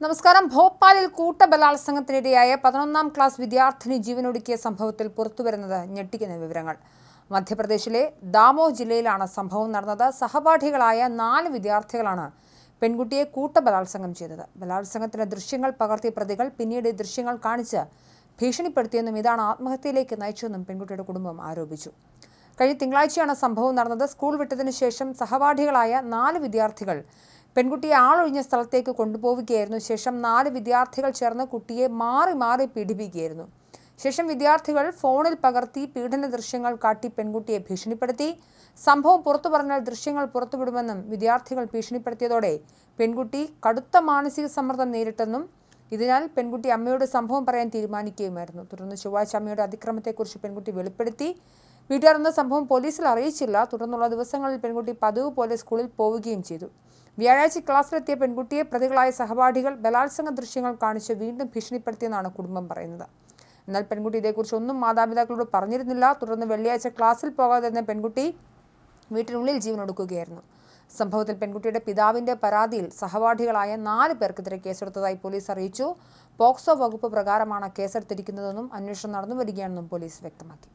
നമസ്കാരം. ഭോപ്പാലിൽ കൂട്ടബലാത്സംഗത്തിനിരയായ പതിനൊന്നാം ക്ലാസ് വിദ്യാർത്ഥിനി ജീവനൊടുക്കിയ സംഭവത്തിൽ പുറത്തുവരുന്നത് ഞെട്ടിക്കുന്ന വിവരങ്ങൾ. മധ്യപ്രദേശിലെ ദാമോ ജില്ലയിലാണ് സംഭവം നടന്നത്. സഹപാഠികളായ നാല് വിദ്യാർത്ഥികളാണ് പെൺകുട്ടിയെ കൂട്ടബലാത്സംഗം ചെയ്തത്. ബലാത്സംഗത്തിന്റെ ദൃശ്യങ്ങൾ പകർത്തിയ പ്രതികൾ പിന്നീട് ദൃശ്യങ്ങൾ കാണിച്ച് ഭീഷണിപ്പെടുത്തിയെന്നും ഇതാണ് ആത്മഹത്യയിലേക്ക് നയിച്ചതെന്നും പെൺകുട്ടിയുടെ കുടുംബം ആരോപിച്ചു. കഴിഞ്ഞ തിങ്കളാഴ്ചയാണ് സംഭവം നടന്നത്. സ്കൂൾ വിട്ടതിനു ശേഷം സഹപാഠികളായ നാല് വിദ്യാർത്ഥികൾ പെൺകുട്ടിയെ ആളൊഴിഞ്ഞ സ്ഥലത്തേക്ക് കൊണ്ടുപോവുകയായിരുന്നു. ശേഷം നാല് വിദ്യാർത്ഥികൾ ചേർന്ന് കുട്ടിയെ മാറി മാറി പീഡിപ്പിക്കുകയായിരുന്നു. ശേഷം വിദ്യാർത്ഥികൾ ഫോണിൽ പകർത്തി പീഡന ദൃശ്യങ്ങൾ കാട്ടി പെൺകുട്ടിയെ ഭീഷണിപ്പെടുത്തി. സംഭവം പുറത്തു പറഞ്ഞാൽ ദൃശ്യങ്ങൾ പുറത്തുവിടുമെന്നും വിദ്യാർത്ഥികൾ ഭീഷണിപ്പെടുത്തിയതോടെ പെൺകുട്ടി കടുത്ത മാനസിക സമ്മർദ്ദം നേരിട്ടെന്നും ഇതിനാൽ പെൺകുട്ടി അമ്മയോട് സംഭവം പറയാൻ തീരുമാനിക്കുകയുമായിരുന്നു. തുടർന്ന് ചൊവ്വാഴ്ച അമ്മയുടെ അതിക്രമത്തെക്കുറിച്ച് പെൺകുട്ടി വെളിപ്പെടുത്തി. വീട്ടുകാർ സംഭവം പോലീസിൽ അറിയിച്ചില്ല. തുടർന്നുള്ള ദിവസങ്ങളിൽ പെൺകുട്ടി പതിവ് പോലെ സ്കൂളിൽ പോവുകയും ചെയ്തു. വ്യാഴാഴ്ച ക്ലാസ്സിലെത്തിയ പെൺകുട്ടിയെ പ്രതികളായ സഹപാഠികൾ ബലാത്സംഗ ദൃശ്യങ്ങൾ കാണിച്ച് വീണ്ടും ഭീഷണിപ്പെടുത്തിയെന്നാണ് കുടുംബം പറയുന്നത്. എന്നാൽ പെൺകുട്ടി ഇതേക്കുറിച്ച് ഒന്നും മാതാപിതാക്കളോട് പറഞ്ഞിരുന്നില്ല. തുടർന്ന് വെള്ളിയാഴ്ച ക്ലാസ്സിൽ പോകാതെ തന്നെ പെൺകുട്ടി വീട്ടിനുള്ളിൽ ജീവനൊടുക്കുകയായിരുന്നു. സംഭവത്തിൽ പെൺകുട്ടിയുടെ പിതാവിന്റെ പരാതിയിൽ സഹപാഠികളായ നാല് പേർക്കെതിരെ കേസെടുത്തതായി പോലീസ് അറിയിച്ചു. പോക്സോ വകുപ്പ് പ്രകാരമാണ് കേസെടുത്തിരിക്കുന്നതെന്നും അന്വേഷണം നടന്നുവരികയാണെന്നും പോലീസ് വ്യക്തമാക്കി.